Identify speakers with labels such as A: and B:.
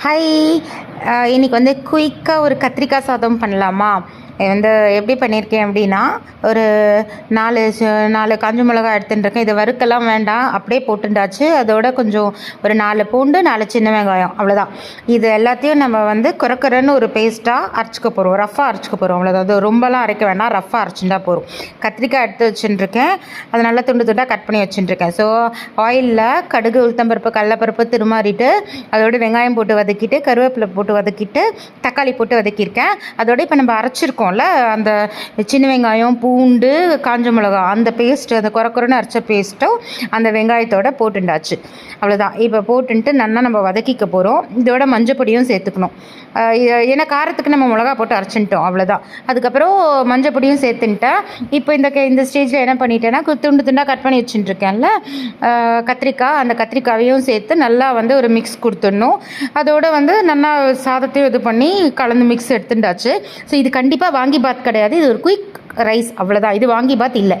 A: Hi இன்னைக்கு வந்து குயிக்காக ஒரு கத்திரிக்காய் சாதம் பண்ணலாமா? வந்து எப்படி பண்ணியிருக்கேன் அப்படின்னா ஒரு நாலு ச- நாலு காஞ்ச மிளகாய் எடுத்துட்டுருக்கேன் இது வறுக்கெல்லாம் வேண்டாம். அப்படியே போட்டுண்டாச்சு. அதோட கொஞ்சம் ஒரு நாலு பூண்டு நாலு சின்ன வெங்காயம். அவ்வளோதான் இது எல்லாத்தையும் நம்ம வந்து குறக்குறன்னு ஒரு பேஸ்ட்டாக அரைச்சிக்க போகிறோம் ரஃபாக அரைச்சிக்க போகிறோம் அவ்வளோதான் அது ரொம்பலாம் அரைக்க வேண்டாம். ரஃபாக அரைச்சிட்டா போகிறோம் கத்திரிக்காய் எடுத்து வச்சுட்டுருக்கேன் அதை நல்லா துண்டு துண்டாக கட் பண்ணி வச்சுட்டுருக்கேன் ஸோ ஆயிலில் கடுகு உளுத்தம்பருப்பு கடலப்பருப்பு திருமாறிட்டு அதோட வெங்காயம் போட்டு வதக்கிட்டு கருவேப்பிலை போட்டு வதக்கிட்டு தக்காளி போட்டு வதக்கியிருக்கேன். அதோட இப்போ நம்ம அரைச்சிருக்கோம். அரைச்சிருக்கோம்ல அந்த சின்ன வெங்காயம் பூண்டு காஞ்ச மிளகா அந்த பேஸ்ட் அந்த குறக்குறன்னு அரைச்ச பேஸ்ட்டும் அந்த வெங்காயத்தோட போட்டுண்டாச்சு. அவ்வளோதான் இப்போ போட்டுன்ட்டு நல்லா நம்ம வதக்கிக்க போகிறோம் இதோட மஞ்சள் பொடியும் சேர்த்துக்கணும். ஏன்னா காரத்துக்கு நம்ம மிளகா போட்டு அரைச்சின்ட்டோம். அவ்வளோதான் அதுக்கப்புறம் மஞ்சள் பொடியும் சேர்த்துன்ட்டேன் இப்போ இந்த இந்த ஸ்டேஜில் என்ன பண்ணிட்டேன்னா துண்டு துண்டாக கட் பண்ணி வச்சுட்டுருக்கேன்ல கத்திரிக்காய் அந்த கத்திரிக்காயையும் சேர்த்து நல்லா வந்து ஒரு மிக்ஸ் கொடுத்துடணும். அதோட வந்து நல்லா சாதத்தையும் இது பண்ணி கலந்து மிக்ஸ் எடுத்துட்டாச்சு ஸோ இது கண்டிப்பாக வாங்கி பாத் கிடையாது. இது ஒரு குயிக் ரைஸ் அவ்வளோதான் இது வாங்கி பாத் இல்லை.